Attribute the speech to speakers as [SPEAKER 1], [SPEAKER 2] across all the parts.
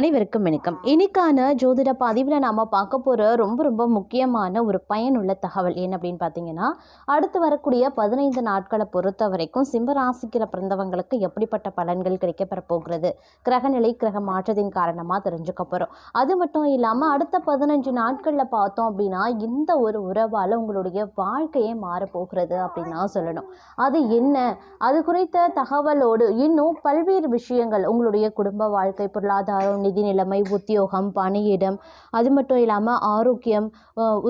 [SPEAKER 1] அனைவருக்கும் வணக்கம். இன்னைக்கான ஜோதிட பதிவில் நாம் பார்க்க போகிற ரொம்ப ரொம்ப முக்கியமான ஒரு பயனுள்ள தகவல் என்ன அப்படின்னு பார்த்தீங்கன்னா அடுத்து வரக்கூடிய பதினைந்து நாட்களை பொறுத்த வரைக்கும் சிம்மராசிக்கிற பிறந்தவங்களுக்கு எப்படிப்பட்ட பலன்கள் கிடைக்கப்பெற போகிறது? கிரகநிலை கிரக மாற்றத்தின் காரணமாக தெரிஞ்சுக்க போகிறோம் அது மட்டும் இல்லாமல் அடுத்த பதினஞ்சு நாட்களில் பார்த்தோம் அப்படின்னா இந்த ஒரு உறவால் உங்களுடைய வாழ்க்கையே மாறப்போகிறது அப்படின்னு தான் சொல்லணும். அது என்ன? அது குறித்த தகவலோடு இன்னும் பல்வேறு விஷயங்கள் உங்களுடைய குடும்ப வாழ்க்கை பொருளாதாரம் நிதி நிலைமை உத்தியோகம் பணியிடம் அது மட்டும் இல்லாமல் ஆரோக்கியம்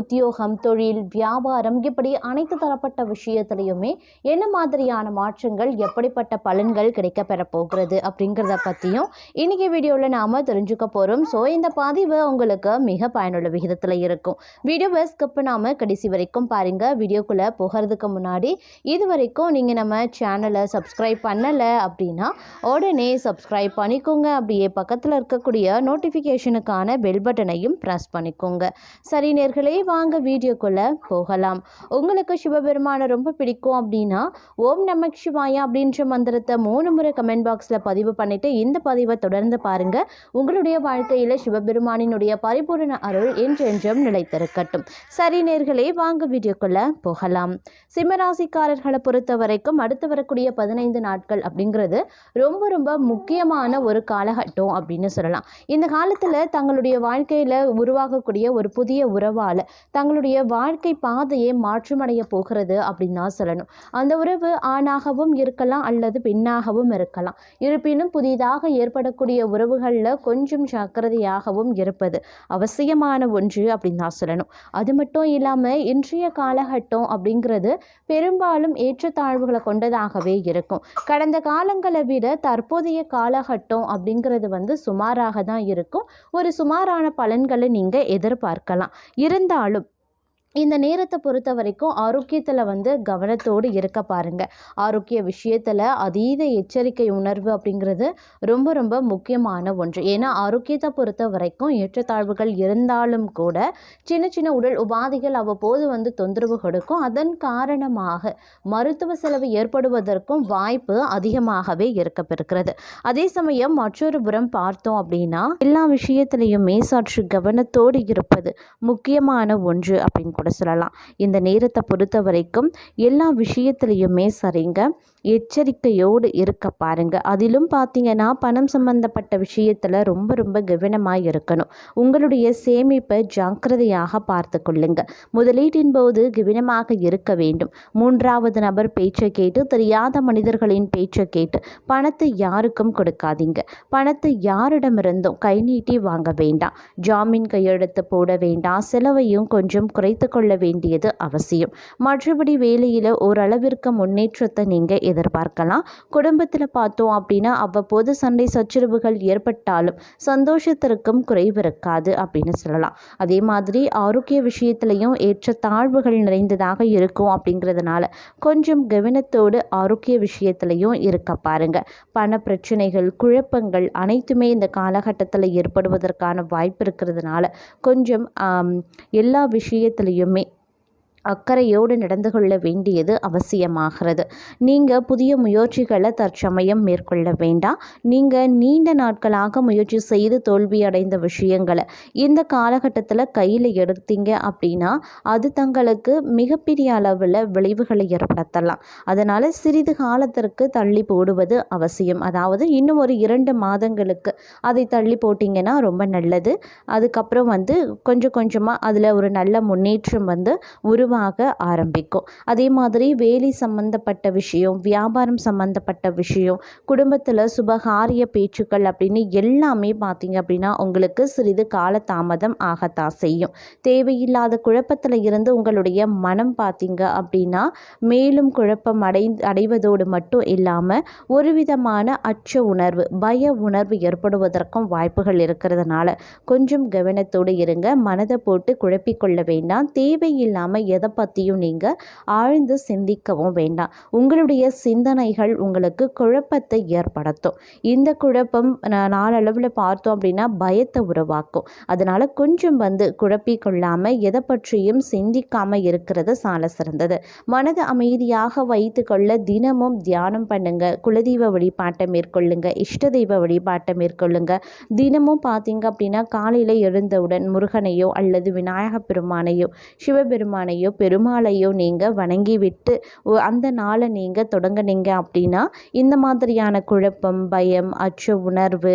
[SPEAKER 1] உத்தியோகம் தொழில் வியாபாரம் இப்படி அனைத்து தரப்பட்ட விஷயத்துலையுமே என்ன மாதிரியான மாற்றங்கள் எப்படிப்பட்ட பலன்கள் கிடைக்க பெற போகிறது அப்படிங்கிறத பற்றியும் இன்றைக்கி வீடியோவில் நாம் தெரிஞ்சுக்க போகிறோம் ஸோ இந்த பதிவு உங்களுக்கு மிக பயனுள்ள விகிதத்தில் இருக்கும். வீடியோவை ஸ்கிப் பண்ணாமல் கடைசி வரைக்கும் பாருங்கள் வீடியோக்குள்ளே போகிறதுக்கு முன்னாடி இது வரைக்கும் நீங்கள் நம்ம சேனலை சப்ஸ்கிரைப் பண்ணலை அப்படின்னா உடனே சப்ஸ்கிரைப் பண்ணிக்கோங்க. அப்படியே பக்கத்தில் இருக்கக்கூடிய நோட்டிஃபிகேஷனுக்கான பெல் பட்டனையும் ப்ரெஸ் பண்ணிக்கோங்க. சரி நேர்களே வாங்க வீடியோக்குள்ளே போகலாம். உங்களுக்கு சிவபெருமானை ரொம்ப பிடிக்கும் அப்படின்னா ஓம் நமக் சிவாயா அப்படின்ற மந்திரத்தை மூணு முறை கமெண்ட் பாக்ஸில் பதிவு பண்ணிவிட்டு இந்த பதிவை தொடர்ந்து பாருங்கள் உங்களுடைய வாழ்க்கையில் சிவபெருமானினுடைய பரிபூரண அருள் என்றென்றும் நிலைத்திருக்கட்டும். சரி நேர்களே வாங்க வீடியோக்குள்ளே போகலாம். சிம்மராசிக்காரர்களை பொறுத்த வரைக்கும் அடுத்து வரக்கூடிய பதினைந்து நாட்கள் அப்படிங்கிறது ரொம்ப ரொம்ப முக்கியமான ஒரு காலகட்டம் அப்படின்னு சொல்லலாம். இந்த காலத்தில் தங்களுடைய வாழ்க்கையில் உருவாகக்கூடிய ஒரு புதிய உறவால் தங்களுடைய வாழ்க்கை பாதையை மாற்றமடைய போகிறது அப்படின்னு தான் சொல்லணும். அந்த உறவு ஆணாகவும் இருக்கலாம் அல்லது பெண்ணாகவும் இருக்கலாம். இருப்பினும் புதிதாக ஏற்படக்கூடிய உறவுகளில் கொஞ்சம் ஜாக்கிரதையாகவும் இருப்பது அவசியமான ஒன்று அப்படின்னு தான் சொல்லணும். அது மட்டும் இல்லாமல் இன்றைய காலகட்டம் அப்படிங்கிறது பெரும்பாலும் ஏற்றத்தாழ்வுகளை கொண்டதாகவே இருக்கும். கடந்த காலங்களை விட தற்போதைய காலகட்டம் அப்படிங்கிறது வந்து சுமார் சுமாராக தான் இருக்கும். ஒரு சுமாரான பலன்களை நீங்கள் எதிர்பார்க்கலாம். இருந்தாலும் இந்த நேரத்தை பொறுத்த வரைக்கும் ஆரோக்கியத்தில் வந்து கவனத்தோடு இருக்க பாருங்கள் ஆரோக்கிய விஷயத்தில் அதீத எச்சரிக்கை உணர்வு அப்படிங்கிறது ரொம்ப ரொம்ப முக்கியமான ஒன்று. ஏன்னா ஆரோக்கியத்தை பொறுத்த வரைக்கும் ஏற்றத்தாழ்வுகள் இருந்தாலும் கூட சின்ன சின்ன உடல் உபாதைகள் அவ்வப்போது வந்து தொந்தரவு கொடுக்கும். அதன் காரணமாக மருத்துவ செலவு ஏற்படுவதற்கும் வாய்ப்பு அதிகமாகவே இருக்கப்பெறுகிறது. அதே சமயம் மற்றொரு புறம் பார்த்தோம் அப்படின்னா எல்லா விஷயத்திலையுமே சற்று கவனத்தோடு இருப்பது முக்கியமான ஒன்று அப்படின்னு கூட சொல்லலாம். இந்த நேரத்தை பொறுத்த வரைக்கும் எல்லா விஷயத்துலையுமே சரிங்க. எச்சரிக்கையோடு இருக்க பாருங்க. அதிலும் பார்த்தீங்கன்னா பணம் சம்பந்தப்பட்ட விஷயத்தில் ரொம்ப ரொம்ப கவனமாக இருக்கணும். உங்களுடைய சேமிப்பை ஜாக்கிரதையாக பார்த்து கொள்ளுங்க. முதலீட்டின் போது கவனமாக இருக்க வேண்டும். மூன்றாவது நபர் பேச்சை கேட்டு தெரியாத மனிதர்களின் பேச்சை கேட்டு பணத்தை யாருக்கும் கொடுக்காதீங்க. பணத்தை யாரிடமிருந்தும் கை நீட்டி வாங்க வேண்டாம். ஜாமீன் கையெழுத்து போட வேண்டாம். செலவையும் கொஞ்சம் குறைத்து கொள்ள வேண்டியது அவசியம். மற்றபடி வேலையில் ஓரளவிற்கு முன்னேற்றத்தை நீங்கள் எதிர்பார்க்கலாம். குடும்பத்தில் பார்த்தோம் அப்படின்னா அவ்வப்போது சண்டை சச்சரவுகள் ஏற்பட்டாலும் சந்தோஷத்திற்கும் குறைவு இருக்காது அப்படின்னு சொல்லலாம். அதே மாதிரி ஆரோக்கிய விஷயத்திலையும் ஏற்ற தாழ்வுகள் நிறைந்ததாக இருக்கும் அப்படிங்கிறதுனால கொஞ்சம் கவனத்தோடு ஆரோக்கிய விஷயத்திலையும் இருக்க பாருங்க. பண பிரச்சனைகள் குழப்பங்கள் அனைத்துமே இந்த காலகட்டத்தில் ஏற்படுவதற்கான வாய்ப்பு இருக்கிறதுனால கொஞ்சம் எல்லா விஷயத்திலையும் செய்யுமே அக்கறையோடு நடந்து கொள்ள வேண்டியது அவசியமாகிறது. நீங்கள் புதிய முயற்சிகளை தற்சமயம் மேற்கொள்ள வேண்டாம். நீங்கள் நீண்ட நாட்களாக முயற்சி செய்து தோல்வியடைந்த விஷயங்களை இந்த காலகட்டத்தில் கையில் எடுத்தீங்க அப்படின்னா அது தங்களுக்கு மிகப்பெரிய அளவில் விளைவுகளை ஏற்படுத்தலாம். அதனால் சிறிது காலத்திற்கு தள்ளி போடுவது அவசியம். அதாவது இன்னும் ஒரு இரண்டு மாதங்களுக்கு அதை தள்ளி போட்டிங்கன்னா ரொம்ப நல்லது. அதுக்கப்புறம் வந்து கொஞ்சம் கொஞ்சமாக அதில் ஒரு நல்ல முன்னேற்றம் வந்து வலுவாக ஆரம்பிக்கும். அதே மாதிரி வேலை சம்பந்தப்பட்ட விஷயம் வியாபாரம் சம்பந்தப்பட்ட விஷயம் குடும்பத்தில் சுபகாரிய பேச்சுக்கள் அப்படின்னு எல்லாமே பார்த்தீங்க அப்படின்னா உங்களுக்கு சிறிது கால தாமதம் ஆகத்தான் செய்யும். தேவையில்லாத குழப்பத்தில் இருந்து உங்களுடைய மனம் பார்த்தீங்க அப்படின்னா மேலும் குழப்பம் அடை அடைவதோடு மட்டும் இல்லாமல் ஒரு விதமான அச்ச உணர்வு பய உணர்வு ஏற்படுவதற்கும் வாய்ப்புகள் இருக்கிறதுனால கொஞ்சம் கவனத்தோடு இருங்க. மனதை போட்டு குழப்பிக்கொள்ள வேண்டாம். தேவையில்லாமல் எதை பற்றியும் நீங்கள் ஆழ்ந்து சிந்திக்கவும் வேண்டாம். உங்களுடைய சிந்தனைகள் உங்களுக்கு குழப்பத்தை ஏற்படுத்தும். இந்த குழப்பம் நாளளவில் பார்த்தோம் அப்படின்னா பயத்தை உருவாக்கும். அதனால் கொஞ்சம் வந்து குழப்பிக்கொள்ளாமல் எதை பற்றியும் சிந்திக்காமல் இருக்கிறது சால சிறந்தது. மனது அமைதியாக வைத்துக்கொள்ள தினமும் தியானம் பண்ணுங்க. குலதெய்வ வழிபாட்டை மேற்கொள்ளுங்க. இஷ்ட தெய்வ வழிபாட்டை மேற்கொள்ளுங்க. தினமும் பார்த்தீங்க அப்படின்னா காலையில் எழுந்தவுடன் முருகனையோ அல்லது விநாயக பெருமானையோ சிவபெருமானையோ பெருமாளையோ நீங்கள் வணங்கிவிட்டு அந்த நாளை நீங்கள் தொடங்குனீங்க அப்படின்னா இந்த மாதிரியான குழப்பம் பயம் அச்ச உணர்வு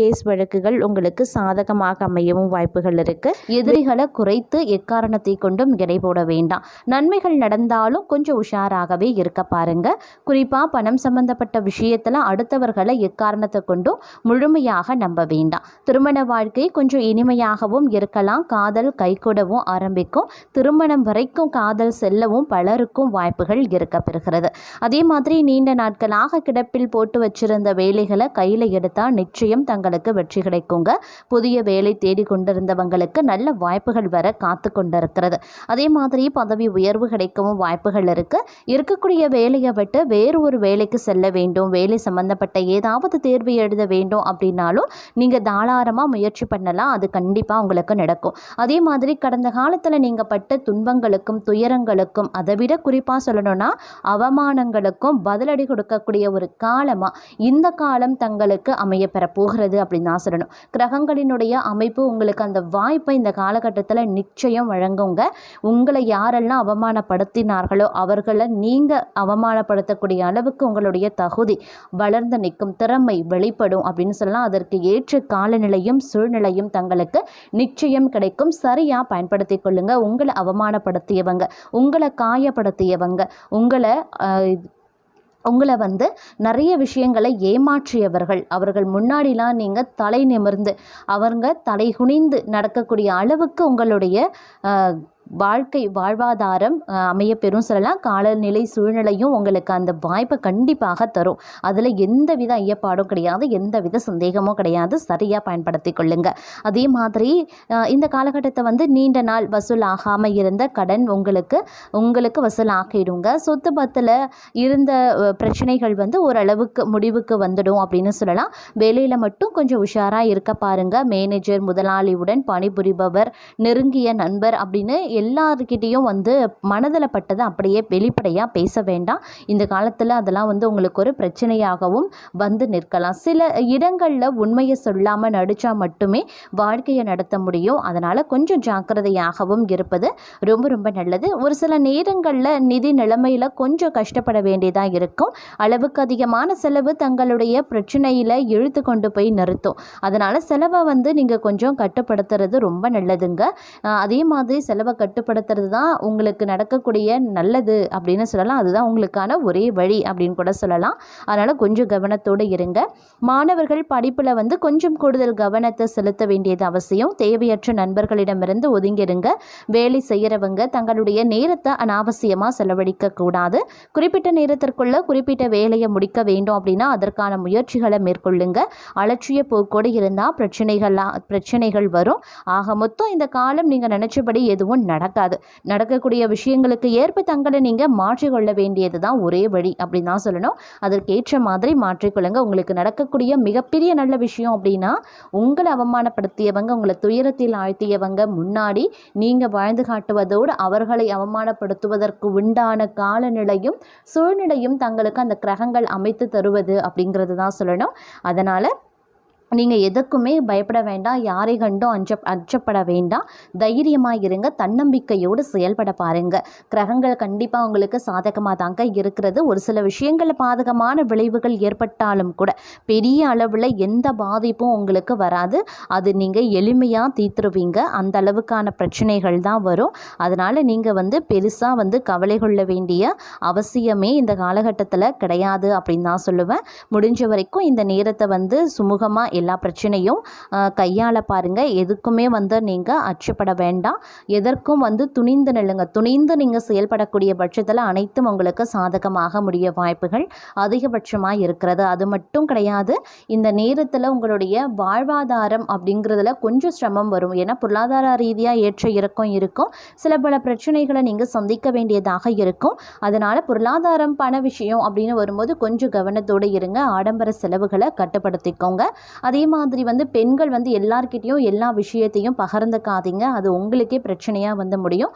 [SPEAKER 1] கேஸ் வழக்குகள் உங்களுக்கு சாதகமாக அமையவும் வாய்ப்புகள் இருக்கு. எதிரிகளை குறைத்து எக்காரணத்தை கொண்டும் எடை போட வேண்டாம். நன்மைகள் நடந்தாலும் கொஞ்சம் உஷாராகவே இருக்க பாருங்க. குறிப்பா பணம் சம்பந்தப்பட்ட விஷயத்துல அடுத்தவர்களை எக்காரணத்தை கொண்டும் முழுமையாக நம்ப வேண்டாம். திருமண வாழ்க்கை கொஞ்சம் இனிமையாகவும் இருக்கலாம். காதல் கைகூடவும் ஆரம்பிக்கும். திருமணம் வரைக்கும் காதல் செல்லவும் பலருக்கும் வாய்ப்புகள் இருக்க பெறுகிறது அதே மாதிரி நீண்ட நாட்களாக கிடப்பில் போட்டு வச்சிருந்த வேலைகளை கையில் எடுத்தால் நிச்சயம் தங்கள் தங்களுக்கு வெற்றி கிடைக்குங்க. புதிய வேலை தேடி கொண்டிருந்தவங்களுக்கு நல்ல வாய்ப்புகள் வர காத்து கொண்டிருக்கிறது. அதே மாதிரி பதவி உயர்வு கிடைக்கவும் வாய்ப்புகள் இருக்கு. இருக்கக்கூடிய வேலையை விட்டு வேறு ஒரு வேலைக்கு செல்ல வேண்டும். வேலை சம்பந்தப்பட்ட ஏதாவது தேர்வு எழுத வேண்டும் அப்படின்னாலும் நீங்கள் தாராளமாக முயற்சி பண்ணலாம். அது கண்டிப்பாக உங்களுக்கு நடக்கும். அதே மாதிரி கடந்த காலத்தில் நீங்கள் பட்ட துன்பங்களுக்கும் துயரங்களுக்கும் அதை விட குறிப்பாக சொல்லணும்னா அவமானங்களுக்கும் பதிலடி கொடுக்கக்கூடிய ஒரு காலமாக இந்த காலம் தங்களுக்கு அமைய பெற போகிறது. அப்படின்னு தான் சொல்லணும். கிரகங்களினுடைய அமைப்பு உங்களுக்கு அந்த வாய்ப்பை இந்த காலகட்டத்தில் நிச்சயம் வழங்குங்க. உங்களை யாரெல்லாம் அவமானப்படுத்தினார்களோ அவர்களை நீங்கள் அவமானப்படுத்தக்கூடிய அளவுக்கு உங்களுடைய தகுதி வளர்ந்து நிற்கும் திறமை வெளிப்படும் அப்படின்னு சொல்லலாம். அதற்கு ஏற்ற காலநிலையும் சூழ்நிலையும் தங்களுக்கு நிச்சயம் கிடைக்கும். சரியாக பயன்படுத்தி கொள்ளுங்கள் உங்களை அவமானப்படுத்தியவங்க உங்களை காயப்படுத்தியவங்க உங்களை உங்களை வந்து நிறைய விஷயங்களை ஏமாற்றியவர்கள். அவர்கள் முன்னாடிலாம் நீங்கள் தலை நிமிர்ந்து அவங்க தலை குனிந்து நடக்கக்கூடிய அளவுக்கு உங்களுடைய வாழ்க்கை வாழ்வாதாரம் அமைய பெறும் சொல்லலாம். காலநிலை சூழ்நிலையும் உங்களுக்கு அந்த வாய்ப்பை கண்டிப்பாக தரும். அதில் எந்த வித ஐயப்பாடும் கிடையாது எந்த வித சந்தேகமும் கிடையாது. சரியாக பயன்படுத்தி கொள்ளுங்க. அதே மாதிரி இந்த காலகட்டத்தை வந்து நீண்ட நாள் வசூல் ஆகாமல் இருந்த கடன் உங்களுக்கு உங்களுக்கு வசூல் ஆக்கிடுங்க சொத்து பத்தில் இருந்த பிரச்சனைகள் வந்து ஓரளவுக்கு முடிவுக்கு வந்துடும் அப்படின்னு சொல்லலாம். வேலையில் மட்டும் கொஞ்சம் உஷாராக இருக்க பாருங்கள் மேனேஜர் முதலாளியுடன் பணிபுரிபவர் நெருங்கிய நண்பர் அப்படின்னு எல்லாருக்கிட்டேயும் வந்து மனதில் பட்டதை அப்படியே வெளிப்படையாக பேச வேண்டாம். இந்த காலத்தில் அதெல்லாம் வந்து உங்களுக்கு ஒரு பிரச்சனையாகவும் வந்து நிற்கலாம். சில இடங்களில் உண்மையை சொல்லாமல் நடித்தா மட்டுமே வாழ்க்கையை நடத்த முடியும். அதனால் கொஞ்சம் ஜாக்கிரதையாகவும் இருப்பது ரொம்ப ரொம்ப நல்லது. ஒரு சில நேரங்களில் நிதி நிலைமையில் கொஞ்சம் கஷ்டப்பட வேண்டியதாக இருக்கும். அளவுக்கு அதிகமான செலவு தங்களுடைய பிரச்சனையில் இழுத்து கொண்டு போய் நிறுத்தும். அதனால் செலவை வந்து நீங்கள் கொஞ்சம் கட்டுப்படுத்துறது ரொம்ப நல்லதுங்க. அதே மாதிரி செலவை கட்டுப்படுத்துறது தான் உங்களுக்கு நடக்கக்கூடிய நல்லது அப்படின்னு சொல்லலாம். அதுதான் உங்களுக்கான ஒரே வழி அப்படின்னு கூட சொல்லலாம். அதனால் கொஞ்சம் கவனத்தோடு இருங்க. மாணவர்கள் படிப்பில் வந்து கொஞ்சம் கூடுதல் கவனத்தை செலுத்த வேண்டியது அவசியம். தேவையற்ற நண்பர்களிடமிருந்து ஒதுங்கிருங்க. வேலை செய்கிறவங்க தங்களுடைய நேரத்தை அனாவசியமாக செலவழிக்க கூடாது. குறிப்பிட்ட நேரத்திற்குள்ள குறிப்பிட்ட வேலையை முடிக்க வேண்டும் அப்படின்னா அதற்கான முயற்சிகளை மேற்கொள்ளுங்க. அலட்சிய போக்கோடு இருந்தால் பிரச்சனைகள்லாம் பிரச்சனைகள் வரும். ஆக மொத்தம் இந்த காலம் நீங்கள் நினச்சபடி எதுவும் நடக்காது. நடக்கக்கூடிய விஷயங்களுக்கு ஏற்ப தங்களை நீங்கள் மாற்றிக்கொள்ள வேண்டியது தான் ஒரே வழி அப்படின்னு தான் சொல்லணும். அதற்கேற்ற மாதிரி மாற்றிக்கொள்ளுங்க. உங்களுக்கு நடக்கக்கூடிய மிகப்பெரிய நல்ல விஷயம் அப்படின்னா உங்களை அவமானப்படுத்தியவங்க உங்களை துயரத்தில் ஆழ்த்தியவங்க முன்னாடி நீங்கள் வாழ்ந்து காட்டுவதோடு அவர்களை அவமானப்படுத்துவதற்கு உண்டான காலநிலையும் சூழ்நிலையும் தங்களுக்கு அந்த கிரகங்கள் அமைத்து தருவது அப்படிங்கிறது தான் சொல்லணும். அதனால் நீங்கள் எதுக்குமே பயப்பட வேண்டாம். யாரை கண்டும் அஞ்ச அச்சப்பட வேண்டாம். தைரியமாக இருங்க. தன்னம்பிக்கையோடு செயல்பட பாருங்கள் கிரகங்கள் கண்டிப்பாக உங்களுக்கு சாதகமாக தாங்க இருக்கிறது. ஒரு சில விஷயங்களில் பாதகமான விளைவுகள் ஏற்பட்டாலும் கூட பெரிய அளவில் எந்த பாதிப்பும் உங்களுக்கு வராது. அது நீங்கள் எளிமையாக தீர்த்துருவீங்க. அந்த அளவுக்கான பிரச்சனைகள் தான் வரும். அதனால் நீங்கள் வந்து பெருசாக வந்து கவலை கொள்ள வேண்டிய அவசியமே இந்த காலகட்டத்தில் கிடையாது அப்படின்னு தான் சொல்லுவேன். முடிஞ்ச வரைக்கும் இந்த நேரத்தை வந்து சுமூகமாக எல்லா பிரச்சனையும் கையாள பாருங்கள் எதுக்குமே வந்து நீங்கள் அச்சப்பட வேண்டாம். எதற்கும் வந்து துணிந்து நில்லுங்க. துணிந்து நீங்கள் செயல்படக்கூடிய பட்சத்தில் அனைத்தும் உங்களுக்கு சாதகமாக முடிய வாய்ப்புகள் அதிகபட்சமாக இருக்கிறது. அது மட்டும் கிடையாது இந்த நேரத்தில் உங்களுடைய வாழ்வாதாரம் அப்படிங்கிறதுல கொஞ்சம் சிரமம் வரும். ஏன்னா பொருளாதார ரீதியாக ஏற்ற இறக்கம் இருக்கும். சில பல பிரச்சனைகளை நீங்கள் சந்திக்க வேண்டியதாக இருக்கும். அதனால் பொருளாதாரம் பண விஷயம் அப்படின்னு வரும்போது கொஞ்சம் கவனத்தோடு இருங்க. ஆடம்பர செலவுகளை கட்டுப்படுத்திக்கோங்க. அதே மாதிரி வந்து பெண்கள் வந்து எல்லார்கிட்டேயும் எல்லா விஷயத்தையும் பகிர்ந்துக்காதீங்க. அது உங்களுக்கே பிரச்சனையாக வந்து முடியும்.